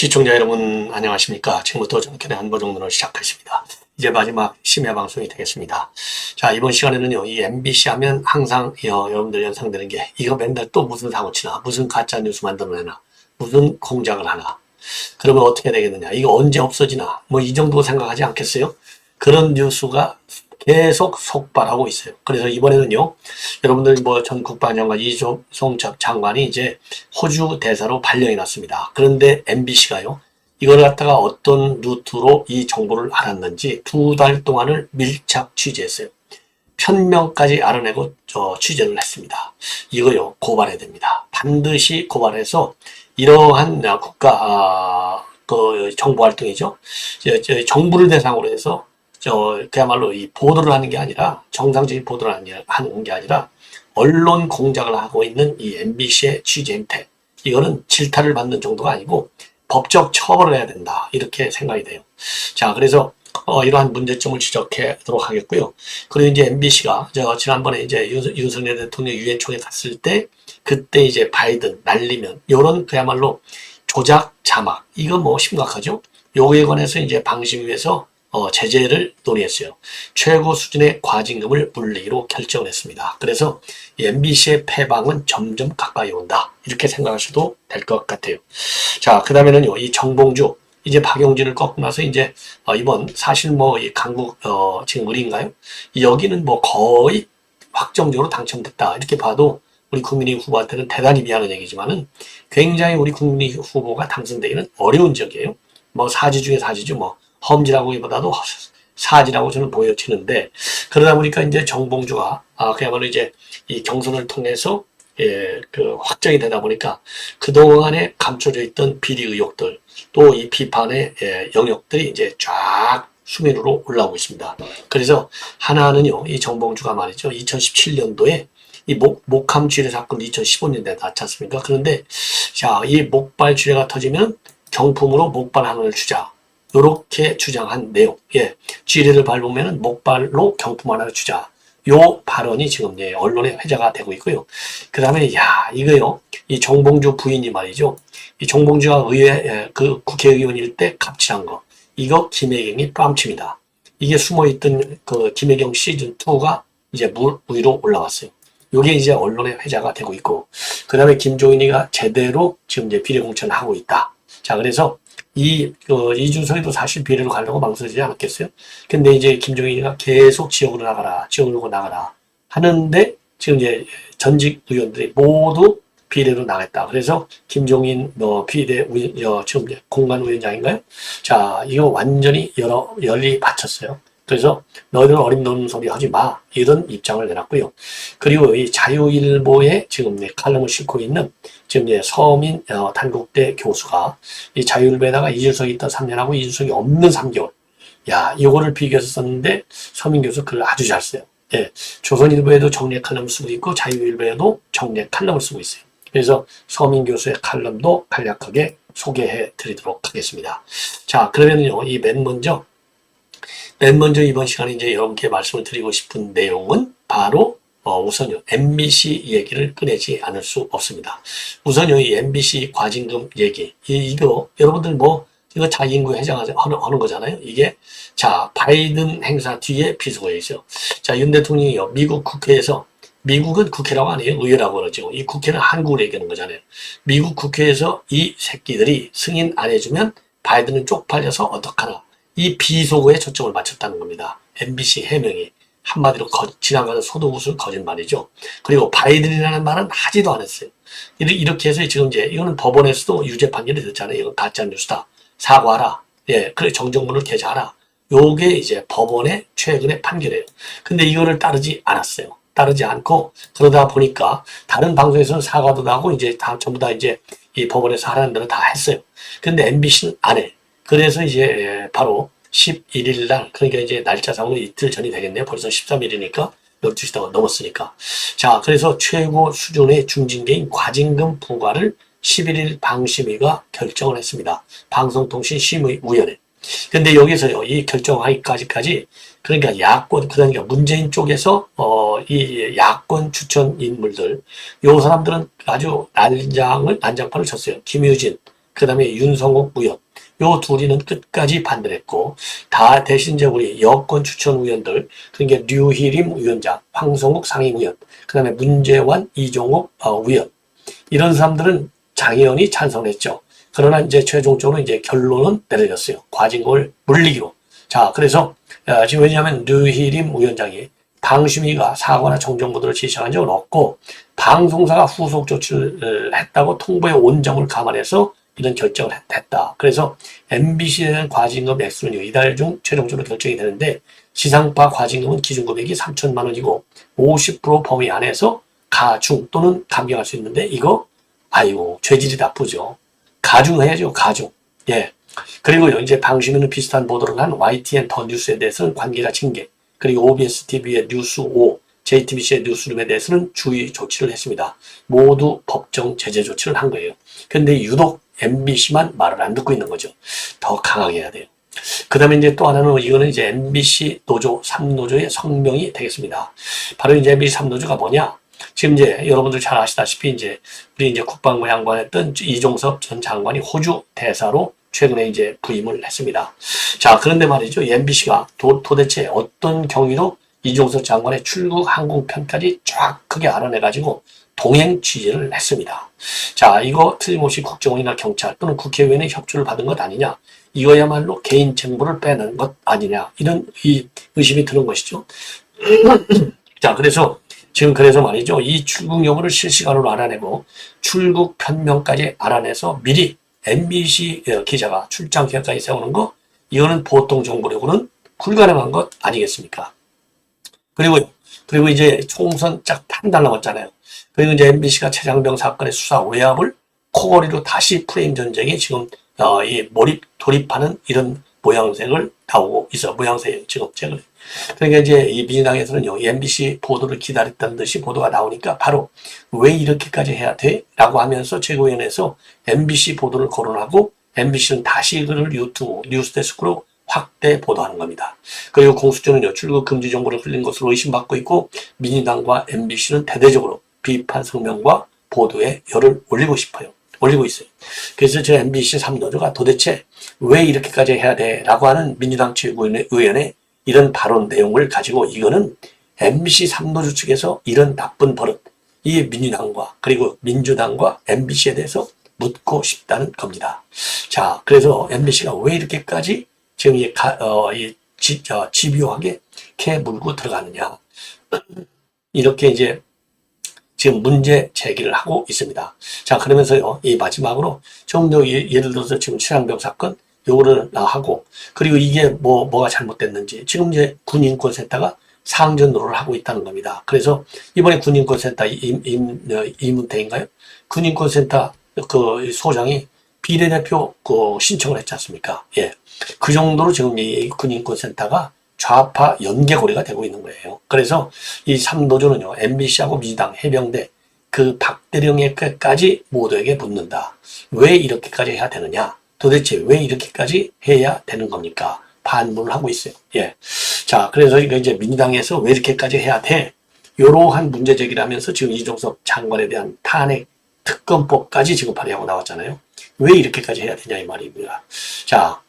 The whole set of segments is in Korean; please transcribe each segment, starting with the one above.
시청자 여러분 안녕하십니까? 지금부터 정권의 한보정론을 시작하십니다. 이제 마지막 심야 방송이 되겠습니다. 자 이번 시간에는요 이 MBC 하면 항상 어, 여러분들 연상되는 게 이거 맨날 또 무슨 사고 치나 무슨 가짜 뉴스 만들어내나 무슨 공작을 하나 그러면 어떻게 되겠느냐 이거 언제 없어지나 뭐 이 정도 생각하지 않겠어요 그런 뉴스가 계속 속발하고 있어요. 그래서 이번에는요, 여러분들 뭐 전 국방장관 이종성 장관이 이제 호주 대사로 발령이 났습니다. 그런데 MBC가요, 이걸 갖다가 어떤 루트로 이 정보를 알았는지 두 달 동안을 밀착 취재했어요. 편명까지 알아내고 저 취재를 했습니다. 이거요, 고발해야 됩니다. 반드시 고발해서 이러한 국가, 아, 그 정보 활동이죠. 정부를 대상으로 해서 저 그야말로 이 보도를 하는 게 아니라 정상적인 보도를 하는 게 아니라 언론 공작을 하고 있는 이 MBC의 취재 행태 이거는 질타를 받는 정도가 아니고 법적 처벌을 해야 된다 이렇게 생각이 돼요. 자 그래서 어, 이러한 문제점을 지적하도록 하겠고요. 그리고 이제 MBC가 저 지난번에 이제 윤, 석열 대통령 유엔 총회 갔을 때 그때 이제 바이든 날리면 이런 그야말로 조작 자막 이거 뭐 심각하죠. 요거에 관해서 이제 방심위에서 어, 제재를 논의했어요. 최고 수준의 과징금을 물리기로 결정을 했습니다. 그래서 MBC의 패방은 점점 가까이 온다. 이렇게 생각하셔도 될 것 같아요. 자, 그 다음에는요, 이 정봉주, 이제 박용진을 꺾고 나서 이제 어, 이번 사실 뭐 이 강국 어, 지금 을인가요? 여기는 뭐 거의 확정적으로 당첨됐다. 이렇게 봐도 우리 국민의 후보한테는 대단히 미안한 얘기지만은 굉장히 우리 국민의 후보가 당선되기는 어려운 지역이에요. 뭐 사지 중에 사지죠. 뭐 험지라고기보다도 사지라고 저는 보여지는데 그러다 보니까 이제 정봉주가 아 그야말로 이제 이 경선을 통해서 예, 그 확정이 되다 보니까 그동안에 감춰져 있던 비리 의혹들 또 이 비판의 예, 영역들이 이제 쫙 수면으로 올라오고 있습니다. 그래서 하나는요, 이 정봉주가 말이죠. 2017년도에 이 목, 목함 쥐뢰 사건도 2015년대에 났지 않습니까? 그런데 자, 이 목발 쥐뢰가 터지면 경품으로 목발 하나를 주자. 이렇게 주장한 내용. 예. 쥐리를 밟으면 목발로 경품 하나를 주자. 요 발언이 지금 예, 언론에 회자가 되고 있고요. 그 다음에, 야, 이거요. 이 정봉주 부인이 말이죠. 이 정봉주가 의회, 예, 그 국회의원일 때 갑질한 거. 이거 김혜경이 뺨칩니다. 이게 숨어있던 그 김혜경 시즌 2가 이제 물 위로 올라왔어요. 요게 이제 언론에 회자가 되고 있고, 그 다음에 김종인이가 제대로 지금 이제 비례공천을 하고 있다. 자, 그래서 이, 그, 이준석이도 사실 비례로 가려고 망설이지 않았겠어요? 근데 이제 김종인이가 계속 지역으로 나가라, 지역으로 나가라 하는데 지금 이제 전직 의원들이 모두 비례로 나갔다. 그래서 김종인 뭐 비례 우, 지금 공간 위원장인가요? 자, 이거 완전히 여러 열리 바쳤어요. 그래서 너희들 어림없는 소리 하지 마. 이런 입장을 내놨고요. 그리고 이 자유일보에 지금 칼럼을 싣고 있는 지금 이제 서민 어, 단국대 교수가 이 자유일보에다가 이준석이 있던 3년하고 이준석이 없는 3개월. 야, 이거를 비교해서 썼는데 서민 교수 글을 아주 잘 써요. 예. 조선일보에도 정례 칼럼을 쓰고 있고 자유일보에도 정례 칼럼을 쓰고 있어요. 그래서 서민 교수의 칼럼도 간략하게 소개해 드리도록 하겠습니다. 자, 그러면요, 이 맨 먼저 맨 먼저 이번 시간에 이제 여러분께 말씀을 드리고 싶은 내용은 바로 어, 우선요 MBC 얘기를 꺼내지 않을 수 없습니다. 우선요 이 MBC 과징금 얘기 이, 이거 여러분들 뭐 이거 자기인구 회장하는 하는 거잖아요. 이게 자 바이든 행사 뒤에 비속어에 있어요. 자윤 대통령이요 미국 국회에서 미국은 국회라고 안 해요. 의회라고 그러죠. 이 국회는 한국을 얘기하는 거잖아요. 미국 국회에서 이 새끼들이 승인 안 해주면 바이든은 쪽팔려서 어떡하나. 이 비속어에 초점을 맞췄다는 겁니다. MBC 해명이 한마디로 거, 지나가는 소도구슬 거짓말이죠. 그리고 바이든이라는 말은 하지도 않았어요. 이렇게 해서 지금 이제 이거는 법원에서도 유죄 판결이 됐잖아요. 이건 가짜 뉴스다. 사과하라. 예, 그래 정정문을 게재하라. 요게 이제 법원의 최근의 판결이에요. 근데 이거를 따르지 않았어요. 따르지 않고 그러다 보니까 다른 방송에서는 사과도 나고 이제 다 전부 다 이제 이 법원에서 하라는 대로 다 했어요. 근데 MBC는 안 해. 그래서 이제 바로 11일 날, 그러니까 이제 날짜상으로 이틀 전이 되겠네요. 벌써 13일이니까 12시가 넘었으니까. 자, 그래서 최고 수준의 중징계인 과징금 부과를 11일 방심위가 결정을 했습니다. 방송통신심의위원회. 근데 여기서요, 이 결정하기까지까지 그러니까 야권, 그러니까 문재인 쪽에서 어, 이 야권 추천 인물들, 요 사람들은 아주 난장을 난장판을 쳤어요. 김유진, 그 다음에 윤성욱 의원, 요 둘이는 끝까지 반대를 했고, 다 대신 이제 우리 여권 추천 의원들, 그러니까 류희림 위원장, 황성욱 상임의원, 그 다음에 문재환, 이종욱 어, 의원, 이런 사람들은 장의원이 찬성했죠. 그러나 이제 최종적으로 이제 결론은 내려졌어요. 과징금을 물리기로. 자, 그래서 어, 지금 왜냐하면 류희림 위원장이 방심위가 사과나 정정보도를 지시한 적은 없고 방송사가 후속 조치를 했다고 통보에 온 점을 감안해서 이런 결정을 했- 했다. 그래서 MBC에 대한 과징금 액수는 이달 중 최종적으로 결정이 되는데 지상파 과징금은 기준 금액이 3천만 원이고 50% 범위 안에서 가중 또는 감경할 수 있는데 이거 아이고 죄질이 나쁘죠. 가중해야죠. 가중. 예. 그리고 이제 방심위는 비슷한 보도를 한 YTN 더 뉴스에 대해서는 관계자 징계, 그리고 OBS TV의 뉴스 5, JTBC의 뉴스룸에 대해서는 주의 조치를 했습니다. 모두 법정 제재 조치를 한 거예요. 근데 유독 MBC만 말을 안 듣고 있는 거죠. 더 강하게 해야 돼요. 그 다음에 이제 또 하나는 이거는 이제 MBC 노조, 3노조의 성명이 되겠습니다. 바로 이제 MBC 3노조가 뭐냐? 지금 이제 여러분들 잘 아시다시피 이제 우리 이제 국방부 장관했던 이종섭 전 장관이 호주 대사로 최근에 이제 부임을 했습니다. 자, 그런데 말이죠. MBC가 도, 도대체 어떤 경위로 이종섭 장관의 출국 항공편까지 정확하게 알아내가지고 동행 취재를 했습니다. 자, 이거 틀림없이 국정원이나 경찰 또는 국회의원의 협조를 받은 것 아니냐. 이거야말로 개인 정보를 빼는 것 아니냐. 이런 이 의심이 드는 것이죠. 자, 그래서 지금 그래서 말이죠. 이 출국 여부를 실시간으로 알아내고 출국 편명까지 알아내서 미리 MBC 기자가 출장 계획까지 세우는 거 이거는 보통 정보력으로는 불가능한 것 아니겠습니까? 그리고 그리고 이제 총선 짝 한 달 남았잖아요. 그리고 이제 MBC가 최장병 사건의 수사 외압을 코골이로 다시 프레임 전쟁에 지금 어, 이 몰입 돌입하는 이런 모양새를 나오고 있어 모양새 최근에. 그러니까 이제 이 민주당에서는요, 이 MBC 보도를 기다렸다는 듯이 보도가 나오니까 바로 왜 이렇게까지 해야 돼? 라고 하면서 최고위원회에서 MBC 보도를 거론하고 MBC는 다시 그를 유튜브, 뉴스데스크로 확대 보도하는 겁니다. 그리고 공수처는요, 출국 금지 정보를 흘린 것으로 의심받고 있고, 민주당과 MBC는 대대적으로 비판 성명과 보도에 열을 올리고 싶어요. 올리고 있어요. 그래서 저 MBC 3노조가 도대체 왜 이렇게까지 해야 돼? 라고 하는 민주당 최고위원회 이런 발언 내용을 가지고 이거는 MBC 3노조 측에서 이런 나쁜 버릇, 이 민주당과 그리고 민주당과 MBC에 대해서 묻고 싶다는 겁니다. 자, 그래서 MBC가 왜 이렇게까지 지금 이, 가, 어, 이 지, 어, 집요하게 캐 물고 들어가느냐. 이렇게 이제 지금 문제 제기를 하고 있습니다. 자, 그러면서요, 이 마지막으로 좀 더 예를 들어서 지금 최양병 사건, 요거를 하고, 그리고 이게 뭐, 뭐가 잘못됐는지, 지금 이제 군인권센터가 상전 노릇을 하고 있다는 겁니다. 그래서 이번에 군인권센터 임, 임, 어, 이문태인가요? 군인권센터 그 소장이 비례대표 그 신청을 했지 않습니까? 예. 그 정도로 지금 이 군인권센터가 좌파 연계고리가 되고 있는 거예요. 그래서 이 3노조는요, MBC하고 민주당, 해병대, 그 박대령에까지 모두에게 묻는다. 왜 이렇게까지 해야 되느냐? 도대체 왜 이렇게까지 해야 되는 겁니까? 반문을 하고 있어요. 예. 자, 그래서 이제 민주당에서 왜 이렇게까지 해야 돼? 이러한 문제 제기를 하면서 지금 이종석 장관에 대한 탄핵 특검법까지 지금 발의하고 나왔잖아요. 왜 이렇게까지 해야 되냐 이 말입니다. 자,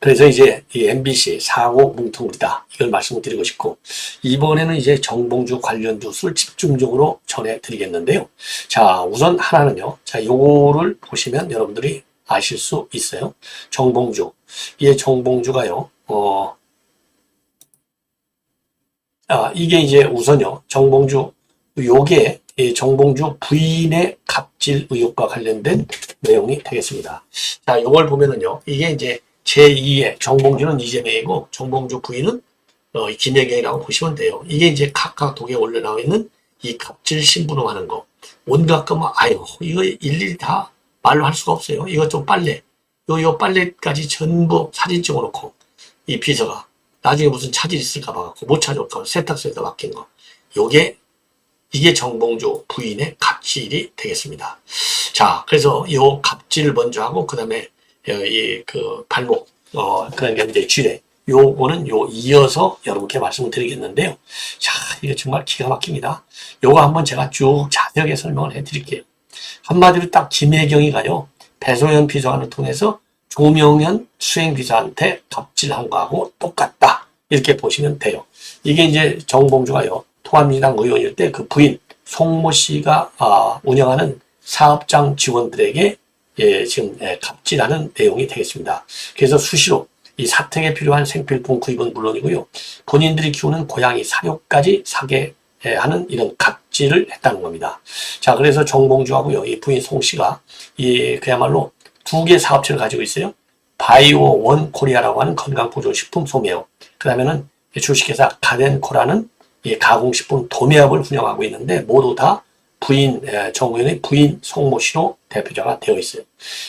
그래서 이제 이 MBC 사고 뭉텅이다 이걸 말씀을 드리고 싶고 이번에는 이제 정봉주 관련 뉴스를 집중적으로 전해드리겠는데요. 자, 우선 하나는요. 자, 요거를 보시면 여러분들이 아실 수 있어요. 정봉주. 이게 정봉주가요. 어, 아, 이게 이제 우선요. 정봉주 요게 이 정봉주 부인의 갑질 의혹과 관련된 내용이 되겠습니다. 자, 요걸 보면은요. 이게 이제 제2의 정봉주는 이재명이고 정봉주 부인은 어, 김혜경이라고 보시면 돼요. 이게 이제 카카오톡에 올려나와 있는 이 갑질 신부로 하는 거. 온갖 거뭐 아유 이거 일일이 다 말로 할 수가 없어요. 이거 좀 빨래. 요, 요 빨래까지 전부 사진 찍어놓고 이 비서가 나중에 무슨 차질 있을까 봐갖고 못 찾아올까 봐 세탁소에다 맡긴 거. 요게 이게 정봉주 부인의 갑질이 되겠습니다. 자, 그래서 요 갑질을 먼저 하고 그 다음에 이그 발목 어 그러니까 이제 쥐레 요거는 요 이어서 여러분께 말씀을 드리겠는데요. 자, 이거 정말 기가 막힙니다. 요거 한번 제가 쭉 자세하게 설명을 해 드릴게요. 한마디로 딱 김혜경이가요. 배소연 비서관을 통해서 조명현 수행 비서한테 갑질한 거하고 똑같다. 이렇게 보시면 돼요. 이게 이제 정봉주가요. 통합민주당 의원일 때 그 부인 송모 씨가 아, 운영하는 사업장 직원들에게 예, 지금 예, 갑질하는 내용이 되겠습니다. 그래서 수시로 이 사택에 필요한 생필품 구입은 물론이고요. 본인들이 키우는 고양이 사료까지 사게 예, 하는 이런 갑질을 했다는 겁니다. 자, 그래서 정봉주하고요. 이 부인 송 씨가 이 그야말로 두 개 사업체를 가지고 있어요. 바이오 원 코리아라고 하는 건강보조식품 소매업. 그 다음에는 주식회사 가덴코라는 이 가공식품 도매업을 운영하고 있는데 모두 다 부인 에, 정 의원의 부인 송모 씨로 대표자가 되어 있어요.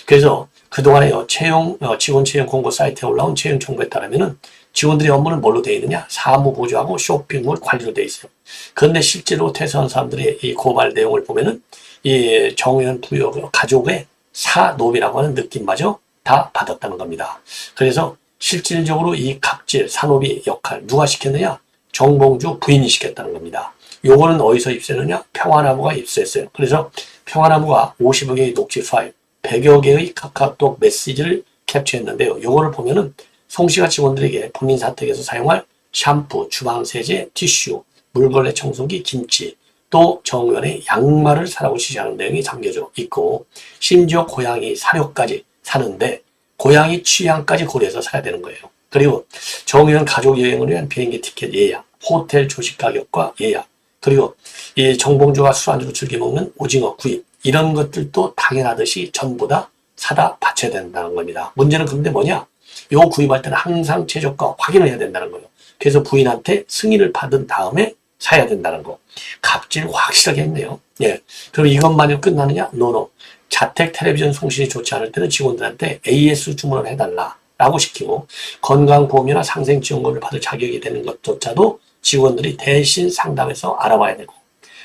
그래서 그동안에요 채용 어, 직원 채용 공고 사이트에 올라온 채용 정보에 따르면은 직원들의 업무는 뭘로 되어 있느냐 사무 보조하고 쇼핑몰 관리로 되어 있어요. 그런데 실제로 퇴사한 사람들의 이 고발 내용을 보면은 이 정의원 부여 가족의 사노비라고 하는 느낌마저 다 받았다는 겁니다. 그래서 실질적으로 이 갑질 산업이 역할 누가 시켰느냐 정봉주 부인이 시켰다는 겁니다. 요거는 어디서 입수했느냐? 평화나무가 입수했어요. 그래서 평화나무가 50여 개의 녹취 파일, 100여 개의 카카오톡 메시지를 캡처했는데요. 요거를 보면은 송씨가 직원들에게 본인 사택에서 사용할 샴푸, 주방세제, 티슈, 물걸레 청소기, 김치, 또 정원의 양말을 사라고 지시하는 내용이 담겨져 있고 심지어 고양이 사료까지 사는데 고양이 취향까지 고려해서 사야 되는 거예요. 그리고 정의원 가족 여행을 위한 비행기 티켓 예약, 호텔 조식 가격과 예약, 그리고 이 정봉주가 술안주로 즐겨 먹는 오징어 구입 이런 것들도 당연하듯이 전부 다 사다 바쳐야 된다는 겁니다. 문제는 그런데 뭐냐? 요 구입할 때는 항상 최저가 확인을 해야 된다는 거예요. 그래서 부인한테 승인을 받은 다음에 사야 된다는 거. 갑질 확실하게 했네요. 예. 그럼 이것만으로 끝나느냐? 노노. 자택 텔레비전 송신이 좋지 않을 때는 직원들한테 AS 주문을 해달라. 라고 시키고 건강보험이나 상생지원금을 받을 자격이 되는 것조차도 직원들이 대신 상담해서 알아봐야 되고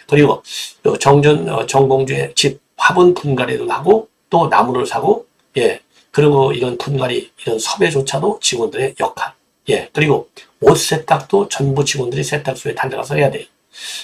그리고 정전 어, 정봉주의 집 화분 분갈이를 하고 또 나무를 사고 예 그리고 이런 분갈이 이런 섭외조차도 직원들의 역할 예 그리고 옷 세탁도 전부 직원들이 세탁소에 달려가서 해야 돼요.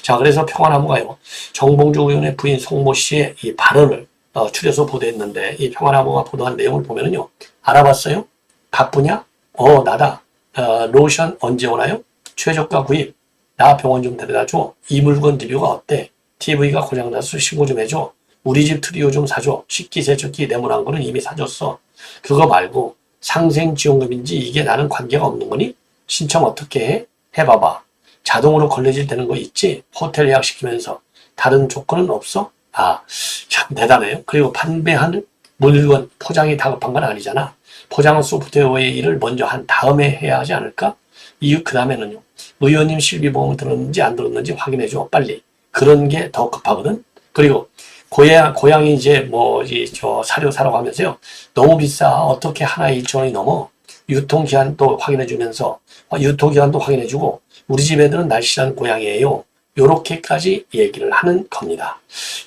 자 그래서 평화나무가요 정봉주 의원의 부인 송모 씨의 이 발언을 어, 추려서 보도했는데 이 평화나무가 보도한 내용을 보면은요 알아봤어요? 바쁘냐? 어 나다. 어, 로션 언제 오나요? 최저가 구입. 나 병원 좀 데려다 줘. 이 물건 리뷰가 어때? TV가 고장나서 신고 좀 해줘. 우리 집 트리오 좀 사줘. 식기 세척기 네모난 거는 이미 사줬어. 그거 말고 상생지원금인지 이게 나는 관계가 없는 거니? 신청 어떻게 해? 해봐봐. 자동으로 걸레질 되는 거 있지? 호텔 예약 시키면서. 다른 조건은 없어? 아, 참 대단해요. 그리고 판매한 물건 포장이 다급한 건 아니잖아. 포장 소프트웨어의 일을 먼저 한 다음에 해야 하지 않을까? 이후 그 다음에는요. 의원님 실비보험 들었는지 안 들었는지 확인해줘 빨리. 그런 게 더 급하거든. 그리고 고양 고양이 이제 뭐 이 저 사료 사러 가면서요. 너무 비싸. 어떻게 하나에 2천 원이 넘어? 유통기한도 확인해주면서 어, 유통기한도 확인해주고 우리 집 애들은 날씬한 고양이에요. 요렇게까지 얘기를 하는 겁니다.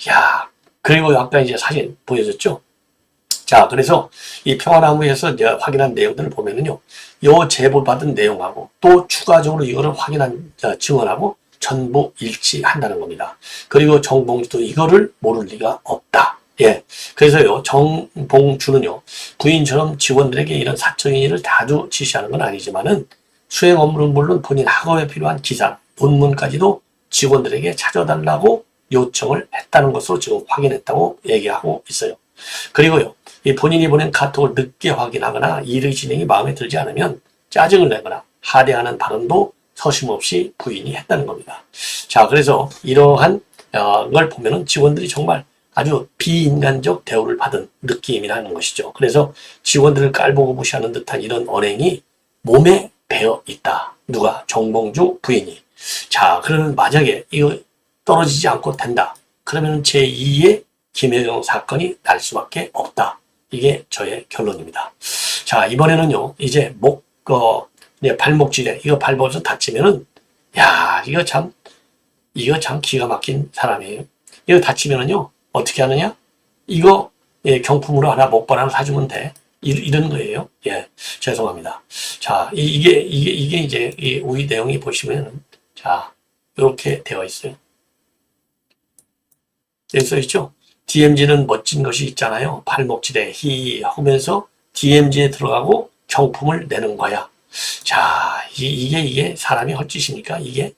야 그리고 아까 이제 사진 보여줬죠? 자, 그래서 이 평화나무에서 이제 확인한 내용들을 보면은요, 요 제보받은 내용하고 또 추가적으로 이거를 확인한 어, 증언하고 전부 일치한다는 겁니다. 그리고 정봉주도 이거를 모를 리가 없다. 예. 그래서요, 정봉주는요, 부인처럼 직원들에게 이런 사적인 일을 다주 지시하는 건 아니지만은 수행 업무는 물론 본인 학업에 필요한 기사, 논문까지도 직원들에게 찾아달라고 요청을 했다는 것으로 지금 확인했다고 얘기하고 있어요. 그리고요, 이 본인이 보낸 카톡을 늦게 확인하거나 일의 진행이 마음에 들지 않으면 짜증을 내거나 하대하는 발언도 서심없이 부인이 했다는 겁니다. 자, 그래서 이러한 어, 걸 보면은 직원들이 정말 아주 비인간적 대우를 받은 느낌이라는 것이죠. 그래서 직원들을 깔보고 무시하는 듯한 이런 언행이 몸에 배어 있다. 누가? 정봉주 부인이. 자, 그러면 만약에 이거 떨어지지 않고 된다. 그러면 제2의 김혜경 사건이 날 수밖에 없다. 이게 저의 결론입니다. 자, 이번에는요, 이제 목, 어, 네, 발목질에 이거 밟아서 다치면은, 야, 이거 참, 이거 참 기가 막힌 사람이에요. 이거 다치면은요, 어떻게 하느냐? 이거, 예, 경품으로 하나, 목발 하나 사주면 돼. 이, 이런 거예요. 예, 죄송합니다. 자, 이, 이게, 이게, 이게 이제 이 우리 내용이 보시면, 자, 이렇게 되어 있어요. 여기 써 있죠? DMZ는 멋진 것이 있잖아요. 발목질에 히 하면서 DMZ에 들어가고 경품을 내는 거야. 자, 이, 이게, 이게 사람이 헛짓입니까? 이게?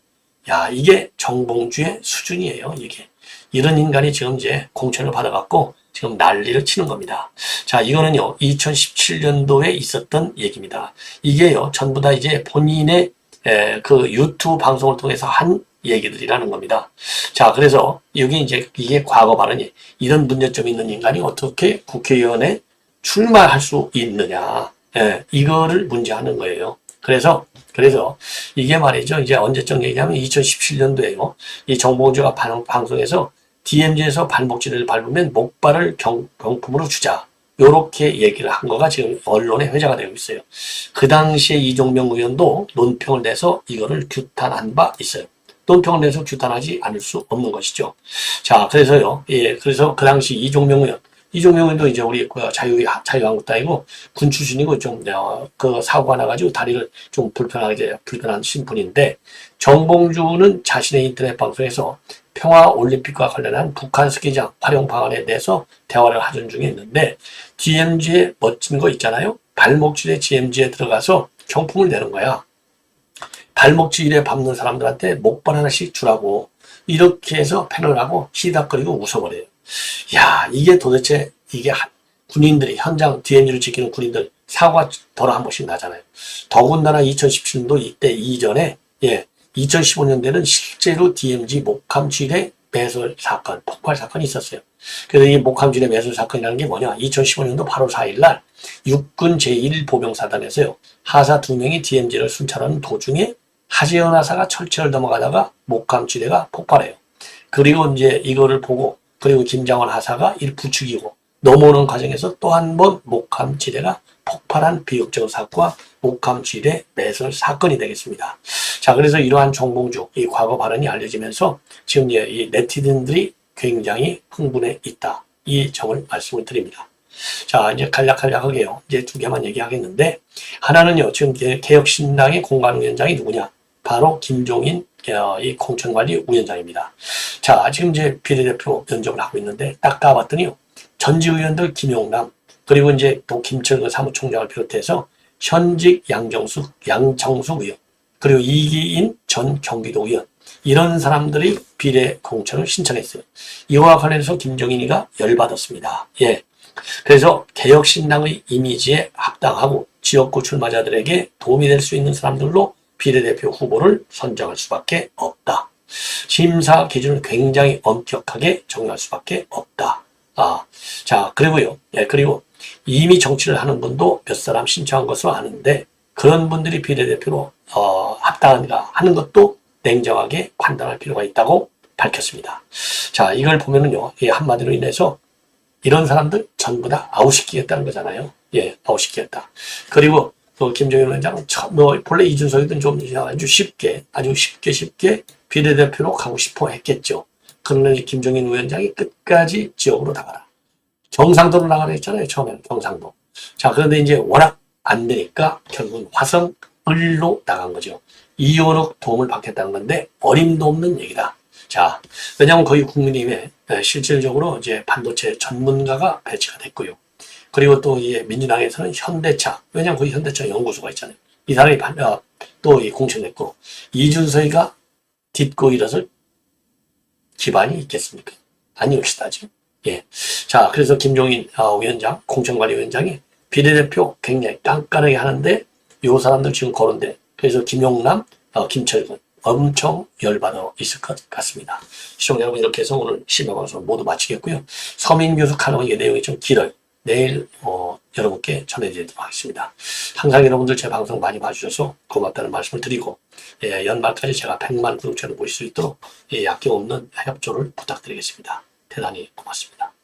야, 이게 정봉주의 수준이에요, 이게. 이런 인간이 지금 이제 공천을 받아갖고 지금 난리를 치는 겁니다. 자, 이거는요, 2017년도에 있었던 얘기입니다. 이게요, 전부 다 이제 본인의 에, 그 유튜브 방송을 통해서 한 얘기들이라는 겁니다. 자, 그래서 여기 이제 이게 과거 발언이 이런 문제점이 있는 인간이 어떻게 국회의원에 출마할 수 있느냐. 예, 이거를 문제하는 거예요. 그래서 그래서 이게 말이죠. 이제 언제적 얘기냐면 2017년도에요. 이 정봉주가 방, 방송에서 DMZ에서 발목질을 밟으면 목발을 경, 경품으로 주자. 요렇게 얘기를 한 거가 지금 언론에 회자가 되고 있어요. 그 당시에 이종명 의원도 논평을 내서 이거를 규탄한 바 있어요. 논평을 내서 규탄하지 않을 수 없는 것이죠. 자, 그래서요. 예, 그래서 그 당시 이종명 의원, 이종명 의원도 이제 우리 그 자유, 자유한국당이고 군 출신이고 좀, 어, 그 사고가 나가지고 다리를 좀 불편하게, 불편한 신분인데 정봉주는 자신의 인터넷 방송에서 평화 올림픽과 관련한 북한 스키장 활용 방안에 대해서 대화를 하던 중에 있는데 DMZ에 멋진 거 있잖아요. 발목질의 DMZ에 들어가서 경품을 내는 거야. 발목질에 밟는 사람들한테 목발 하나씩 주라고 이렇게 해서 패널 하고 시닥거리고 웃어버려요. 야 이게 도대체 이게 군인들이 현장 DMZ를 지키는 군인들 사고가 덜어 한 번씩 나잖아요. 더군다나 2017년도 이때 이전에 예 2015년대는 실제로 DMZ 목함질의 매설 사건, 폭발 사건이 있었어요. 그래서 이 목함질의 매설 사건이라는 게 뭐냐? 2015년도 8월 4일 날 육군 제1보병사단에서요. 하사 두 명이 DMZ를 순찰하는 도중에 하재현 하사가 철책을 넘어가다가 목함지대가 폭발해요. 그리고 이제 이거를 보고 그리고 김장원 하사가 이를 부추기고 넘어오는 과정에서 또 한 번 목함지대가 폭발한 비극적 사건과 목함지대 매설 사건이 되겠습니다. 자, 그래서 이러한 정봉주 이 과거 발언이 알려지면서 지금 이제 이 네티즌들이 굉장히 흥분해 있다. 이 점을 말씀을 드립니다. 자, 이제 간략간략하게요. 이제 두 개만 얘기하겠는데 하나는요. 지금 개혁신당의 공관위원장이 누구냐? 바로 김종인 어, 이 공천관리 위원장입니다. 자, 지금 이제 비례대표 면접을 하고 있는데 딱 까봤더니요. 전직 의원들 김용남 그리고 이제 또 김철근 사무총장을 비롯해서 현직 양정숙 양정숙 의원 그리고 이기인 전 경기도 의원 이런 사람들이 비례 공천을 신청했어요. 이와 관련해서 김종인이가 열받았습니다. 예. 그래서 개혁신당의 이미지에 합당하고 지역구 출마자들에게 도움이 될 수 있는 사람들로 비례대표 후보를 선정할 수밖에 없다. 심사 기준을 굉장히 엄격하게 정할 수밖에 없다. 아, 자, 그리고요. 예, 그리고 이미 정치를 하는 분도 몇 사람 신청한 것으로 아는데 그런 분들이 비례대표로 어, 합당한가 하는 것도 냉정하게 판단할 필요가 있다고 밝혔습니다. 자, 이걸 보면은요, 예, 한마디로 인해서 이런 사람들 전부 다 아웃시키겠다는 거잖아요. 예, 아웃시키겠다. 그리고 또 김정일 위원장은 처음, 뭐, 본래 이준석이든 좀 아주 쉽게, 아주 쉽게 쉽게 비례대표로 가고 싶어 했겠죠. 그러나 김정인 위원장이 끝까지 지역으로 나가라. 경상도로 나가라 했잖아요. 처음에는 경상도. 자, 그런데 이제 워낙 안 되니까 결국은 화성, 을로 나간 거죠. 이원욱 도움을 받겠다는 건데 어림도 없는 얘기다. 자, 왜냐하면 거의 국민의힘에 실질적으로 이제 반도체 전문가가 배치가 됐고요. 그리고 또 이 민주당에서는 현대차, 왜냐하면 거기 현대차 연구소가 있잖아요. 이 사람이 어, 또이 공천됐고 이준석이가 딛고 일어설 기반이 있겠습니까? 아니옵시다죠. 예. 자, 그래서 김종인 어, 위원장, 공천관리위원장이 비례대표 굉장히 깐깐하게 하는데 요 사람들 지금 거론돼. 그래서 김용남, 어, 김철근 엄청 열받아 있을 것 같습니다. 시청자 여러분 이렇게 해서 오늘 심야방송 모두 마치겠고요. 서민 교수 카노의 내용이 좀 길어요. 내일 어, 여러분께 전해드리도록 하겠습니다. 항상 여러분들 제 방송 많이 봐주셔서 고맙다는 말씀을 드리고 예, 연말까지 제가 100만 구독자를 모실 수 있도록 예, 약김없는 협조를 부탁드리겠습니다. 대단히 고맙습니다.